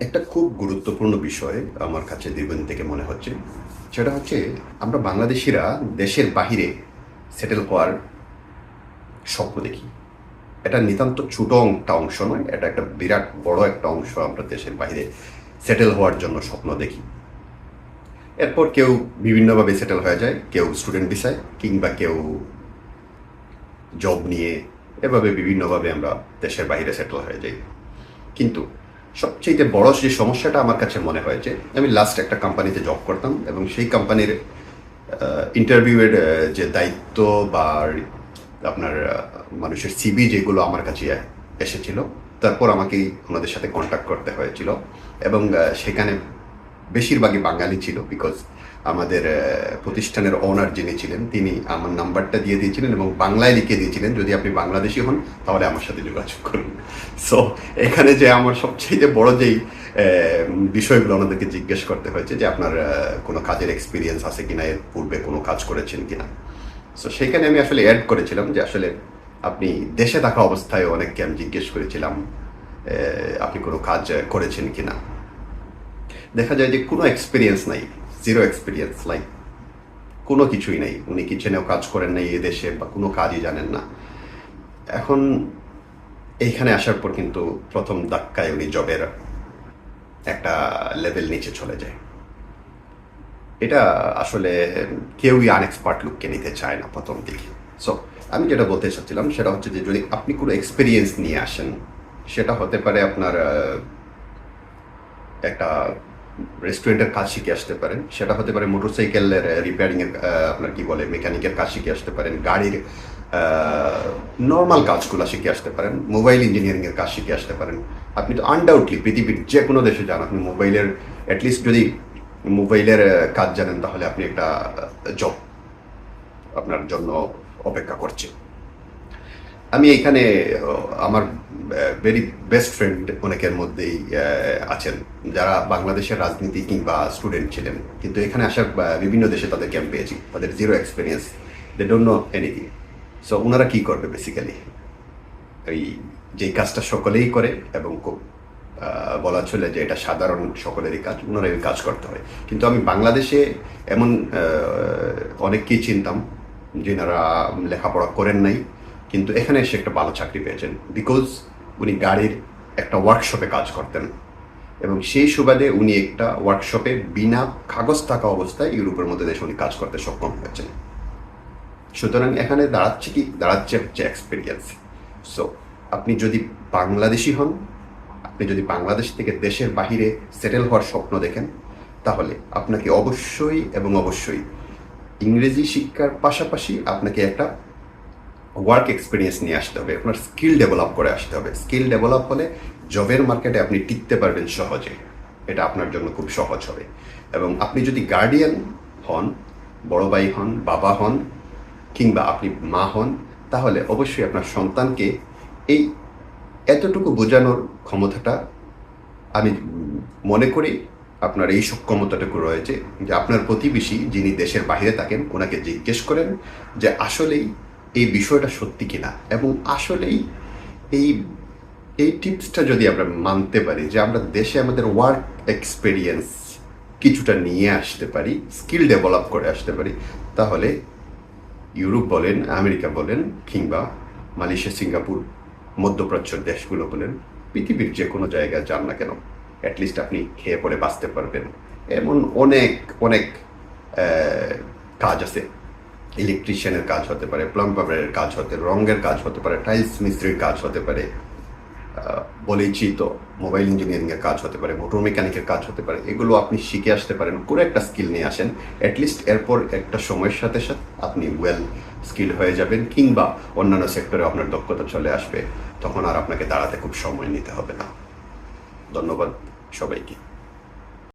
একটা খুব গুরুত্বপূর্ণ বিষয় আমার কাছে দীর্ঘদিন থেকে মনে হচ্ছে। সেটা হচ্ছে আমরা বাংলাদেশিরা দেশের বাহিরে সেটেল হওয়ার স্বপ্ন দেখি। এটা নিতান্ত ছোট একটা অংশ নয়, এটা একটা বিরাট বড় একটা অংশ আমরা দেশের বাইরে সেটেল হওয়ার জন্য স্বপ্ন দেখি। এরপর কেউ বিভিন্নভাবে সেটেল হয়ে যায়, কেউ স্টুডেন্ট ভিসায় কিংবা কেউ জব নিয়ে। এভাবে বিভিন্নভাবে আমরা দেশের বাইরে সেটেল হয়ে যাই। কিন্তু সবচেয়ে বড় যে সমস্যাটা আমার কাছে মনে হয় যে, আমি লাস্ট একটা কোম্পানিতে জব করতাম এবং সেই কোম্পানির ইন্টারভিউয়ের যে দায়িত্ব বা আপনার মানুষের সিবি যেগুলো আমার কাছে এসেছিল, তারপর আমাকেই ওনাদের সাথে কন্ট্যাক্ট করতে হয়েছিল এবং সেখানে বেশিরভাগই বাঙালি ছিল বিকজ আমাদের প্রতিষ্ঠানের ওনার যিনি ছিলেন, তিনি আমার নাম্বারটা দিয়ে দিয়েছিলেন এবং বাংলায় লিখে দিয়েছিলেন। যদি আপনি বাংলাদেশি হন, তাহলে আমার সাথে যোগাযোগ করুন। সো এখানে যে আমার সবচেয়ে বড় যেই বিষয়গুলো ওনাদেরকে জিজ্ঞেস করতে হয়েছে যে আপনার কোনো কাজের এক্সপিরিয়েন্স আছে কিনা, এর পূর্বে কোনো কাজ করেছেন কিনা? সো সেখানে আমি আসলে অ্যাড করেছিলাম যে আসলে আপনি দেশে থাকা অবস্থায় অনেককে আমি জিজ্ঞেস করেছিলাম আপনি কোনো কাজ করেছেন কিনা? দেখা যায় যে কোনো এক্সপিরিয়েন্স নাই। জিরো এক্সপিরিয়েন্স লাইক কোনো কিছুই নেই। উনি কিচেনেও কাজ করেন নাই এ দেশে বা কোনো কাজই জানেন না। এখন এইখানে আসার পর কিন্তু প্রথম ধাক্কায় উনি জবের একটা লেভেল নিচে চলে যায়। এটা আসলে কেউই আনএক্সপার্ট লুককে নিতে চায় না প্রথম দিকে। সো আমি যেটা বলতে চাচ্ছিলাম সেটা হচ্ছে যে যদি আপনি কোনো এক্সপিরিয়েন্স নিয়ে আসেন, সেটা হতে পারে আপনার একটা রেস্টুরেন্টের কাজ শিখে আসতে পারেন। সেটা হতে পারে মোটরসাইকেলের রিপেয়ারিং এর আপনার কি বলে মেকানিকের কাজ শিখে আসতে পারেন। গাড়ির নর্মাল কাজগুলো শিখে আসতে পারেন। মোবাইল ইঞ্জিনিয়ারিং এর কাজ শিখে আসতে পারেন। আপনি তো আনডাউটলি পৃথিবীর যে কোনো দেশে যান, আপনি মোবাইলের অ্যাটলিস্ট যদি মোবাইলের কাজ জানেন, তাহলে আপনি একটা জব আপনার জন্য অপেক্ষা করছে। আমি এখানে আমার ভেরি বেস্ট ফ্রেন্ড অনেকের মধ্যেই আছেন। যারা বাংলাদেশের রাজনীতি কিংবা স্টুডেন্ট ছিলেন। কিন্তু এখানে আসার বিভিন্ন দেশে তাদেরকে আমি পেয়েছি। তাদের zero experience they don't know anything so ওনারা কী করবে বেসিক্যালি ওই যেই কাজটা সকলেই করে এবং খুব বলা চলে যে এটা সাধারণ সকলেরই কাজ ওনারা এই কাজ করতে হয়। কিন্তু আমি বাংলাদেশে এমন অনেককেই চিনতাম, যেনারা লেখাপড়া করেন নাই। কিন্তু এখানে এসে একটা ভালো চাকরি পেয়েছেন। বিকজ উনি গাড়ির একটা ওয়ার্কশপে কাজ করতেন। এবং সেই সুবাদে উনি একটা ওয়ার্কশপে বিনা কাগজ থাকা অবস্থায় ইউরোপের মধ্যে দেশে উনি কাজ করতে সক্ষম হয়েছেন। সুতরাং এখানে দাঁড়াচ্ছে কি? দাঁড়াচ্ছে হচ্ছে এক্সপিরিয়েন্স সো আপনি যদি বাংলাদেশি হন, আপনি যদি বাংলাদেশ থেকে দেশের বাহিরে সেটেল হওয়ার স্বপ্ন দেখেন, তাহলে আপনাকে অবশ্যই এবং অবশ্যই ইংরেজি শিক্ষার পাশাপাশি আপনাকে একটা ওয়ার্ক এক্সপিরিয়েন্স নিয়ে আসতে হবে, আপনার স্কিল ডেভেলপ করে আসতে হবে। স্কিল ডেভেলপ হলে জবের মার্কেটে আপনি টিকতে পারবেন সহজে। এটা আপনার জন্য খুব সহজ হবে। এবং আপনি যদি গার্ডিয়ান হন, বড় ভাই হন, বাবা হন, কিংবা আপনি মা হন, তাহলে অবশ্যই আপনার সন্তানকে এই এতটুকু বোঝানোর ক্ষমতাটা আমি মনে করি আপনার এই সক্ষমতাটুকু রয়েছে যে আপনার প্রতিবেশী যিনি দেশের বাইরে থাকেন, ওনাকে জিজ্ঞেস করেন যে আসলেই এই বিষয়টা সত্যি কিনা? এবং আসলেই এই এই টিপসটা যদি আমরা মানতে পারি যে আমরা দেশে আমাদের ওয়ার্ক এক্সপিরিয়েন্স কিছুটা নিয়ে আসতে পারি স্কিল ডেভেলপ করে আসতে পারি, তাহলে ইউরোপ বলেন, আমেরিকা বলেন, কিংবা মালয়েশিয়া, সিঙ্গাপুর মধ্যপ্রাচ্যের দেশগুলো বলেন, পৃথিবীর যে কোনো জায়গায় যান না কেন অ্যাটলিস্ট আপনি খেয়ে পরে বাঁচতে পারবেন। এমন অনেক অনেক কাজ আছে। ইলেকট্রিশিয়ানের কাজ হতে পারে প্লাম্বারের কাজ হতে রঙের কাজ হতে পারে টাইলস মিস্ত্রির কাজ হতে পারে আহ, বলেইছি তো মোবাইল ইঞ্জিনিয়ারিং এর কাজ হতে পারে মোটর মেকানিকের কাজ হতে পারে এগুলো আপনি শিখে আসতে পারেন পুরো একটা স্কিল নিয়ে আসেন অ্যাটলিস্ট এরপর একটা সময়ের সাথে সাথে আপনি ওয়েল স্কিল হয়ে যাবেন কিংবা অন্যান্য সেক্টরে আপনার দক্ষতা চলে আসবে তখন আর আপনাকে দাঁড়াতে খুব সময় নিতে হবে না। ধন্যবাদ সবাইকে।